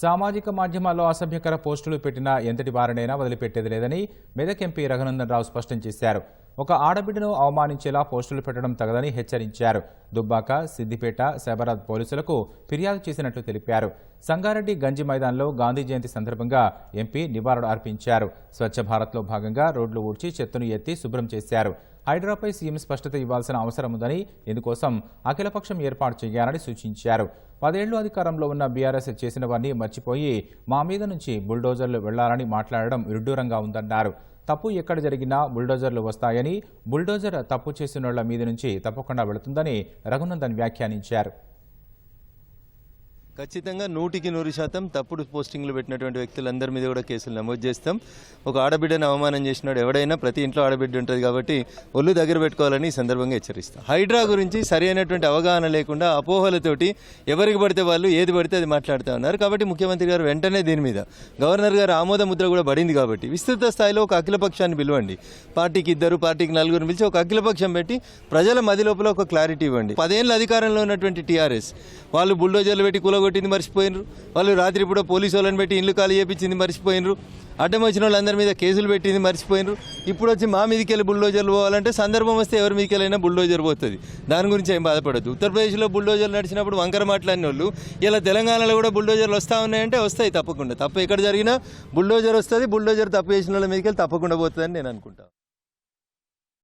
సామాజిక మాధ్యమాల్లో అసభ్యకర పోస్టులు పెట్టిన ఎంతటి వారినైనా వదిలిపెట్టేది లేదని మెదక్ ఎంపీ రఘునందన్ రావు స్పష్టం చేశారు. ఒక ఆడబిడ్డను అవమానించేలా పోస్టులు పెట్టడం తగదని హెచ్చరించారు. దుబ్బాక సిద్దిపేట సైబరాబాద్ పోలీసులకు ఫిర్యాదు చేసినట్లు తెలిపారు. సంగారెడ్డి గంజి మైదాన్లో గాంధీ జయంతి సందర్భంగా ఎంపీ నివారణ అర్పించారు. స్వచ్ఛ భారత్లో భాగంగా రోడ్లు ఊడ్చి చెత్తను ఎత్తి శుభ్రం చేశారు. హైడ్రాపై సీఎం స్పష్టత ఇవ్వాల్సిన అవసరం ఉందని ఇందుకోసం అఖిలపక్షం ఏర్పాటు చేయాలని సూచించారు. పదేళ్ళు అధికారంలో ఉన్న బీఆర్ఎస్ చేసినవన్నీ మర్చిపోయి మా మీద నుంచి బుల్డోజర్లు వెళ్ళాలని మాట్లాడడం విడ్డూరంగా ఉందన్నారు. తప్పు ఎక్కడ జరిగినా బుల్డోజర్లు వస్తాయని బుల్డోజర్ తప్పు చేసినోళ్ళ మీద నుంచి తప్పకుండా వెళుతుందని రఘునందన్ వ్యాఖ్యానించారు. ఖచ్చితంగా నూటికి నూరు శాతం తప్పుడు పోస్టింగ్లు పెట్టినటువంటి వ్యక్తులందరి మీద కూడా కేసులు నమోదు చేస్తాం. ఒక ఆడబిడ్డను అవమానం చేసినాడు ఎవడైనా ప్రతి ఇంట్లో ఆడబిడ్డ ఉంటుంది కాబట్టి ఒళ్ళు దగ్గర పెట్టుకోవాలని ఈ సందర్భంగా హెచ్చరిస్తాం. హైడ్రా గురించి సరి అయినటువంటి అవగాహన లేకుండా అపోహలతోటి ఎవరికి పడితే వాళ్ళు ఏది పడితే అది మాట్లాడుతూ ఉన్నారు. కాబట్టి ముఖ్యమంత్రి గారు వెంటనే దీని మీద గవర్నర్ గారు ఆమోద ముద్ర కూడా పడింది కాబట్టి విస్తృత స్థాయిలో ఒక అఖిలపక్షాన్ని పిలవండి. పార్టీకి ఇద్దరు పార్టీకి నలుగురు పిలిచి ఒక అఖిలపక్షం పెట్టి ప్రజల మది లోపల ఒక క్లారిటీ ఇవ్వండి. పదేళ్ళ అధికారంలో ఉన్నటువంటి టీఆర్ఎస్ వాళ్ళు బుల్డోజర్లు పెట్టి కొట్టింది మర్చిపోయినరు. వాళ్ళు రాత్రి పూట పోలీసు వాళ్ళని పెట్టి ఇల్లు ఖాళీ చేయించింది మర్చిపోయినరు. అడ్డం వచ్చిన వాళ్ళందరి మీద కేసులు పెట్టింది మర్చిపోయినరు. ఇప్పుడు వచ్చి మా మీదకి వెళ్ళి బుల్డోజర్లు పోవాలంటే సందర్భం వస్తే ఎవరి మీదకి వెళ్ళినా బుల్డోజర్ పోతుంది. దాని గురించి ఏం బాధపడద్దు. ఉత్తరప్రదేశ్లో బుల్డోజర్లు నడిచినప్పుడు వంకర మాట్లాడిన వాళ్ళు ఇలా తెలంగాణలో కూడా బుల్డోజర్లు వస్తూ ఉన్నాయంటే వస్తాయి తప్పకుండా. తప్ప ఎక్కడ జరిగినా బుల్డోజర్ వస్తుంది బుల్డోజర్ తప్పు చేసిన వాళ్ళ మీదకి వెళ్ళి తప్పకుండా పోతుందని నేను అనుకుంటాను